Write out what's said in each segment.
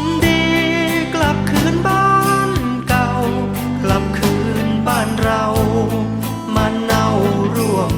คนดีกลับคืนบ้านเก่า กลับคืนบ้านเรามาเน่าร่วม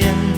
the end.